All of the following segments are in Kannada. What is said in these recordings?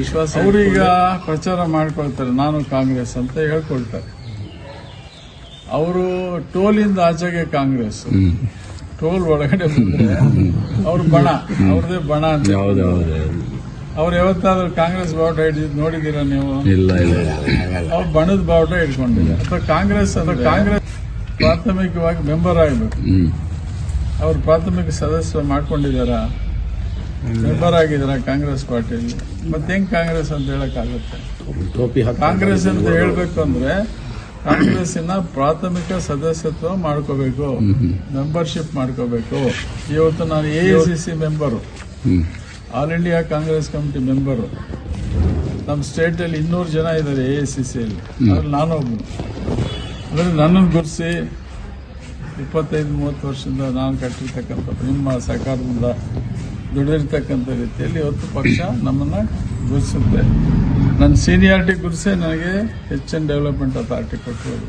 ವಿಶ್ವಾಸ ಅವರೀಗ ಪ್ರಚಾರ ಮಾಡ್ಕೊಳ್ತಾರೆ ನಾನು ಕಾಂಗ್ರೆಸ್ ಅಂತ ಹೇಳ್ಕೊಳ್ತಾರೆ. ಅವರು ಟೋಲಿಂದ ಆಚೆಗೆ ಕಾಂಗ್ರೆಸ್. ಟೋಲ್ ಒಳಗಡೆ ಅವ್ರ ಬಣ ಅವ್ರದೇ ಬಣ ಅಂತ ಅವ್ರು ಯಾವತ್ತಾದ್ರೂ ಕಾಂಗ್ರೆಸ್ ಬಾವುಟ ಹಿಡಿದ್ ನೋಡಿದೀರಾ ನೀವು? ಅವ್ರು ಬಣದ ಬಾವುಟ ಇಟ್ಕೊಂಡಿದ್ದಾರೆ ಅಥವಾ ಕಾಂಗ್ರೆಸ್ ಅಥವಾ ಕಾಂಗ್ರೆಸ್ ಪ್ರಾಥಮಿಕವಾಗಿ ಮೆಂಬರ್ ಆಗಬೇಕು. ಅವ್ರು ಪ್ರಾಥಮಿಕ ಸದಸ್ಯ ಮಾಡ್ಕೊಂಡಿದಾರ ಮೆಂಬರ್ ಆಗಿದ್ರ ಕಾಂಗ್ರೆಸ್ ಪಾರ್ಟಿಯಲ್ಲಿ? ಮತ್ತೆ ಹೆಂಗ್ ಕಾಂಗ್ರೆಸ್ ಅಂತ ಹೇಳಕ್ಕಾಗುತ್ತೆ? ಕಾಂಗ್ರೆಸ್ ಅಂತ ಹೇಳ್ಬೇಕು ಅಂದ್ರೆ ಕಾಂಗ್ರೆಸ್ಸಿನ ಪ್ರಾಥಮಿಕ ಸದಸ್ಯತ್ವ ಮಾಡ್ಕೋಬೇಕು ಮೆಂಬರ್ಶಿಪ್ ಮಾಡ್ಕೋಬೇಕು. ಇವತ್ತು ನಾನು A C C member all India Congress committee member ನಮ್ಮ ಸ್ಟೇಟಲ್ಲಿ ಇನ್ನೂರು ಜನ ಇದ್ದಾರೆ ಎ ಸಿ ಸಿಯಲ್ಲಿ ಅದ್ರಲ್ಲಿ ನಾನೊಬ್ಬನು ಅಂದರೆ ನನ್ನನ್ನು ಗುರುಸಿ ಇಪ್ಪತ್ತೈದು ಮೂವತ್ತು ವರ್ಷದಿಂದ ನಾನು ಕಟ್ಟಿರ್ತಕ್ಕಂಥ ನಿಮ್ಮ ಸರ್ಕಾರದಿಂದ ದುಡಿದಿರ್ತಕ್ಕಂಥ ರೀತಿಯಲ್ಲಿ ಇವತ್ತು ಪಕ್ಷ ನಮ್ಮನ್ನು ಗುರುಸುತ್ತೆ ನನ್ನ ಸೀನಿಯಾರಿಟಿ ಗುರುಸೇ ನನಗೆ ಎಚ್ ಎನ್ ಡೆವಲಪ್ಮೆಂಟ್ ಅಥಾರಿಟಿ ಕೊಟ್ಟಿರೋದು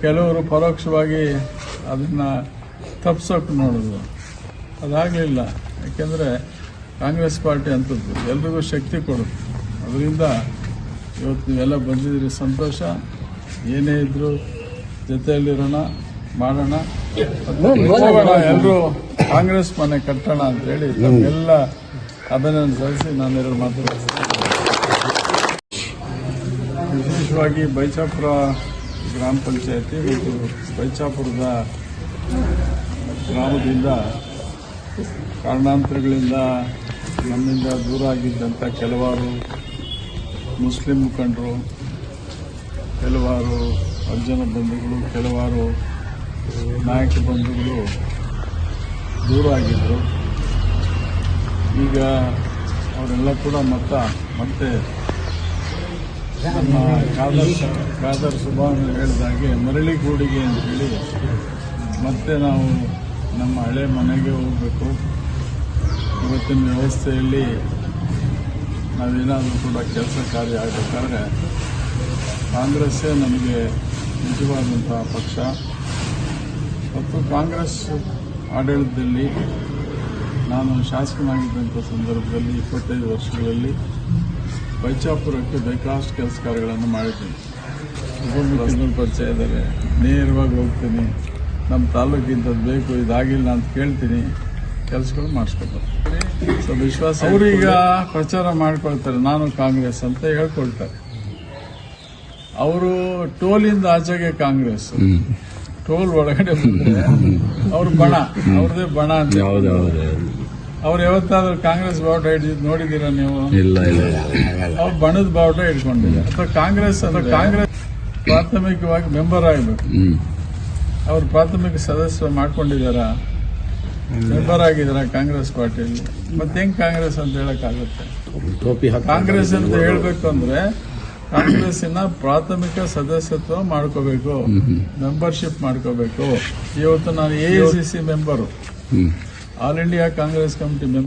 ಕೆಲವರು ಪರೋಕ್ಷವಾಗಿ ಅದನ್ನು ತಪ್ಸೋಕೆ ನೋಡಿದ್ರು. ಅದಾಗಲಿಲ್ಲ. ಯಾಕೆಂದರೆ ಕಾಂಗ್ರೆಸ್ ಪಾರ್ಟಿ ಅಂತದ್ದು ಎಲ್ರಿಗೂ ಶಕ್ತಿ ಕೊಡುತ್ತೆ. ಅದರಿಂದ ಇವತ್ತು ನೀವೆಲ್ಲ ಬಂದಿದ್ದೀರಿ ಸಂತೋಷ. ಏನೇ ಇದ್ದರೂ ಜೊತೆಯಲ್ಲಿರೋಣ. ಮಾಡೋಣ? ಎಲ್ಲರೂ ಕಾಂಗ್ರೆಸ್ ಮನೆ ಕಟ್ಟೋಣ ಅಂತೇಳಿ ನಮಗೆಲ್ಲ ಅಭಿನಂದನೆ ಸಲ್ಲಿಸಿ ಎರಡು ಮಾತಾಡ್ತೀನಿ. ವಿಶೇಷವಾಗಿ ಬೈಚಾಪುರ ಗ್ರಾಮ ಪಂಚಾಯತಿ ಮತ್ತು ಬೈಚಾಪುರದ ಗ್ರಾಮದಿಂದ ಕಾರಣಾಂತರಗಳಿಂದ ನಮ್ಮಿಂದ ದೂರ ಆಗಿದ್ದಂಥ ಕೆಲವಾರು ಮುಸ್ಲಿಂ ಮುಖಂಡರು ಕೆಲವಾರು ಅರ್ಜನ ಬಂಧುಗಳು ಕೆಲವಾರು ನಾಯಕ ಬಂಧುಗಳು ದೂರ ಆಗಿದ್ದರು ಈಗ ಅವರೆಲ್ಲ ಕೂಡ ಮತ್ತ, ಮತ್ತೆ ನಮ್ಮ ಖಾದರ್ ಖಾದರ್ ಸುಭಾನ್ ಹೇಳಿದಾಗೆ ಮರಳಿ ಅಂತ ಅಂತೇಳಿ ಮತ್ತೆ ನಾವು ನಮ್ಮ ಹಳೆ ಮನೆಗೆ ಹೋಗಬೇಕು. ಇವತ್ತಿನ ವ್ಯವಸ್ಥೆಯಲ್ಲಿ ನಾವೇನಾದರೂ ಕೂಡ ಕೆಲಸ ಕಾರ್ಯ ಆಗಬೇಕಾದ್ರೆ ಕಾಂಗ್ರೆಸ್ಸೇ ನಮಗೆ ನಿಜವಾದಂತಹ ಪಕ್ಷ. ಮತ್ತು ಕಾಂಗ್ರೆಸ್ ಆಡಳಿತದಲ್ಲಿ ನಾನು ಶಾಸಕನಾಗಿದ್ದಂಥ ಸಂದರ್ಭದಲ್ಲಿ ಇಪ್ಪತ್ತೈದು ವರ್ಷಗಳಲ್ಲಿ ಬೈಚಾಪುರಕ್ಕೆ ಬೇಕಾದಷ್ಟು ಕೆಲಸ ಕಾರ್ಯಗಳನ್ನು ಮಾಡಿದ್ದೀನಿ. ಉಪಮುಖ್ಯಮಂತ್ರಿ ಪರಿಚಯ ಇದ್ದಾರೆ ನೇರವಾಗಿ ಹೋಗ್ತೀನಿ. ನಮ್ಮ ತಾಲೂಕಿಂಥದ್ದು ಬೇಕು ಇದಾಗಿಲ್ಲ ಅಂತ ಕೇಳ್ತೀನಿ. ಕೆಲಸಗಳು ಮಾಡಿಸ್ಕೊತಾರೆ ಸೊ ವಿಶ್ವಾಸ ಅವರೀಗ ಪ್ರಚಾರ ಮಾಡಿಕೊಳ್ತಾರೆ. ನಾನು ಕಾಂಗ್ರೆಸ್ ಅಂತ ಹೇಳ್ಕೊಳ್ತಾರೆ. ಅವರು ಟೋಲಿಂದ ಆಚೆಗೆ ಕಾಂಗ್ರೆಸ್. ಟೋಲ್ ಒಳಗಡೆ ಅವ್ರ ಬಣ ಅವ್ರದೇ ಬಣ ಅಂತ ಅವ್ರು ಯಾವತ್ತಾದ್ರೂ ಕಾಂಗ್ರೆಸ್ ಬಾವುಟ ಹಿಡಿದ್ ನೋಡಿದೀರಾ ನೀವು? ಇಲ್ಲ ಇಲ್ಲ ಅವ್ರು ಬಣದ ಬಾವುಟ ಇಟ್ಕೊಂಡಿದ್ದಾರೆ ಅಥವಾ ಕಾಂಗ್ರೆಸ್ ಅಥವಾ ಕಾಂಗ್ರೆಸ್ ಪ್ರಾಥಮಿಕವಾಗಿ ಮೆಂಬರ್ ಆಗಬೇಕು. ಅವ್ರು ಪ್ರಾಥಮಿಕ ಸದಸ್ಯ ಮಾಡ್ಕೊಂಡಿದಾರ ಮೆಂಬರ್ ಆಗಿದಾರ ಕಾಂಗ್ರೆಸ್ ಪಾರ್ಟಿಯಲ್ಲಿ? ಮತ್ತೆ ಹೆಂಗ್ ಕಾಂಗ್ರೆಸ್ ಅಂತ ಹೇಳಕ್ ಆಗುತ್ತೆ ಕಾಂಗ್ರೆಸ್ ಅಂತ ಹೇಳ್ಬೇಕು ಅಂದ್ರೆ ಕಾಂಗ್ರೆಸ್ಸಿನ ಪ್ರಾಥಮಿಕ ಸದಸ್ಯತ್ವ ಮಾಡ್ಕೋಬೇಕು ಮೆಂಬರ್ಶಿಪ್ ಮಾಡ್ಕೋಬೇಕು. ಇವತ್ತು ನಾನು A C C member all India Congress committee member